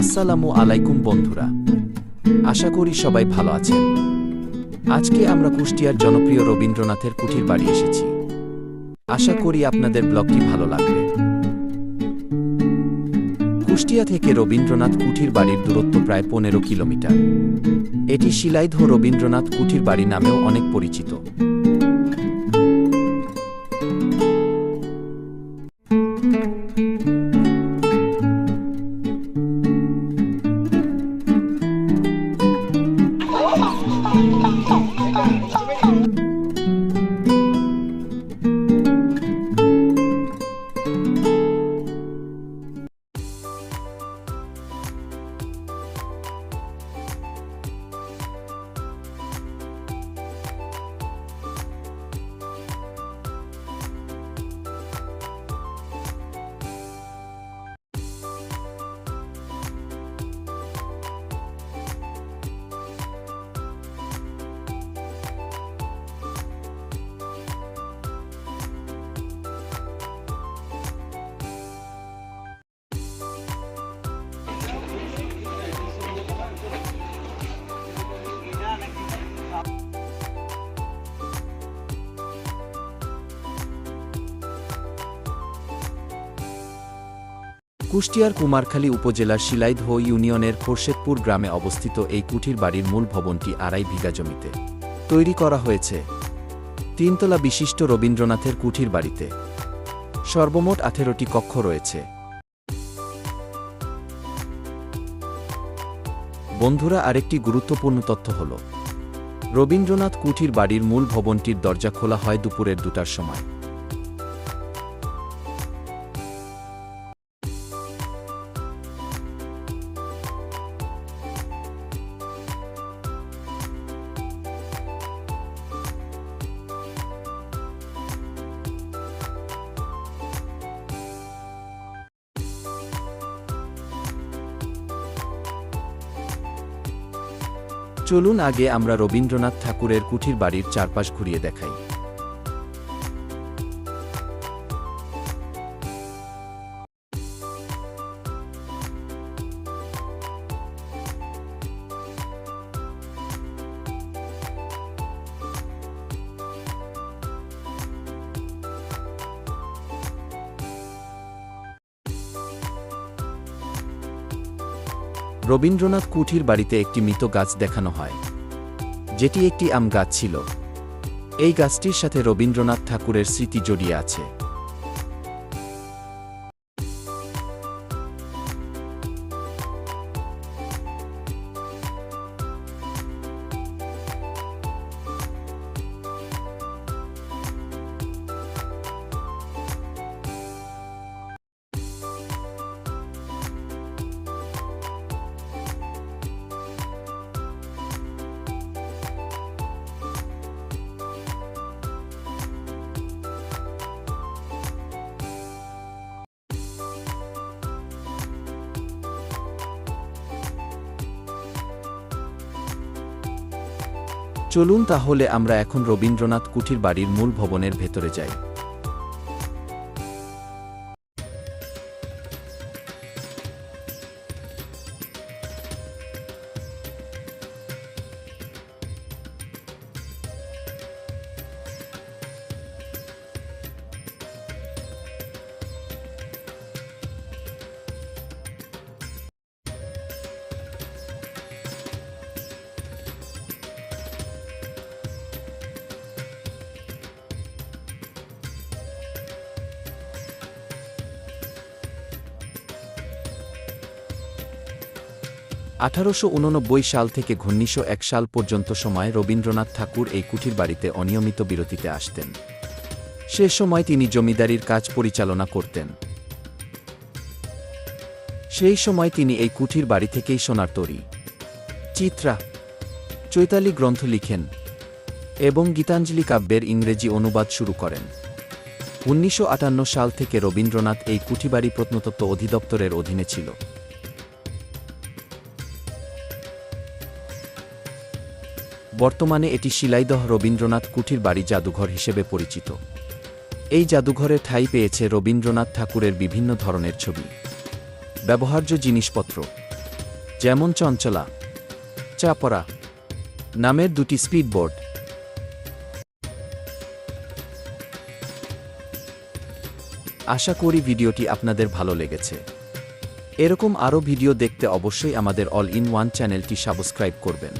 আসসালামু আলাইকুম, বন্ধুরা। আশা করি সবাই ভালো আছেন। আজকে আমরা কুষ্টিয়ার জনপ্রিয় রবীন্দ্রনাথের কুঠির বাড়ি এসেছি। আশা করি আপনাদের ব্লগটি ভালো লাগবে। কুষ্টিয়া থেকে রবীন্দ্রনাথ কুঠির বাড়ির দূরত্ব প্রায় পনেরো কিলোমিটার। এটি শিলাইধ রবীন্দ্রনাথ কুঠির বাড়ি নামেও অনেক পরিচিত। কুষ্টিয়ার কুমারখালী উপজেলার শিলাইদহ ইউনিয়নের খোরশেদপুর গ্রামে অবস্থিত এই কুঠির বাড়ির মূল ভবনটি আড়াই বিঘা জমিতে। তৈরি করা হয়েছে। তিনতলা বিশিষ্ট রবীন্দ্রনাথের কুঠির বাড়িতে। সর্বমোট আঠেরোটি কক্ষ রয়েছে। বন্ধুরা, আরেকটি গুরুত্বপূর্ণ তথ্য হল, রবীন্দ্রনাথ কুঠির বাড়ির মূল ভবনটির দরজা খোলা হয় দুপুরের দুটার সময়। চলুন আগে আমরা রবীন্দ্রনাথ ঠাকুরের কুঠির বাড়ির চারপাশ ঘুরিয়ে দেখাই। রবীন্দ্রনাথ কুঠির বাড়িতে একটি মৃত গাছ দেখানো হয়। যেটি একটি আম গাছ ছিল। এই গাছটির সাথে রবীন্দ্রনাথ ঠাকুরের স্মৃতি জড়িয়ে আছে। চলুন তাহলে আমরা এখন রবীন্দ্রনাথ কুঠির বাড়ির মূল ভবনের ভেতরে যাই। আঠারোশো উননব্বই সাল থেকে উনিশশো এক সাল পর্যন্ত সময় রবীন্দ্রনাথ ঠাকুর এই কুঠির বাড়িতে অনিয়মিত বিরতিতে আসতেন। সে সময় তিনি জমিদারির কাজ পরিচালনা করতেন। সেই সময় তিনি এই কুঠির বাড়ি থেকেই সোনার তরি। চিত্রা, চৈতালি গ্রন্থ লিখেন এবং গীতাঞ্জলি কাব্যের ইংরেজি অনুবাদ শুরু করেন। উনিশশো আটান্ন সাল থেকে রবীন্দ্রনাথ এই কুঠিবাড়ি প্রত্নতত্ত্ব অধিদপ্তরের অধীনে ছিল। বর্তমানে এটি শিলাইদহ রবীন্দ্রনাথ কুঠির বাড়ি জাদুঘর হিসেবে পরিচিত। এই জাদুঘরে ঠাঁই পেয়েছে রবীন্দ্রনাথ ঠাকুরের বিভিন্ন ধরনের ছবি। ব্যবহার্য জিনিসপত্র। যেমন চঞ্চলা চাপরা নামের দুটি স্পিডবোট আশা করি ভিডিওটি আপনাদের ভালো লেগেছে। এরকম আরও ভিডিও দেখতে অবশ্যই আমাদের অল ইন ওয়ান চ্যানেলটি সাবস্ক্রাইব করবেন।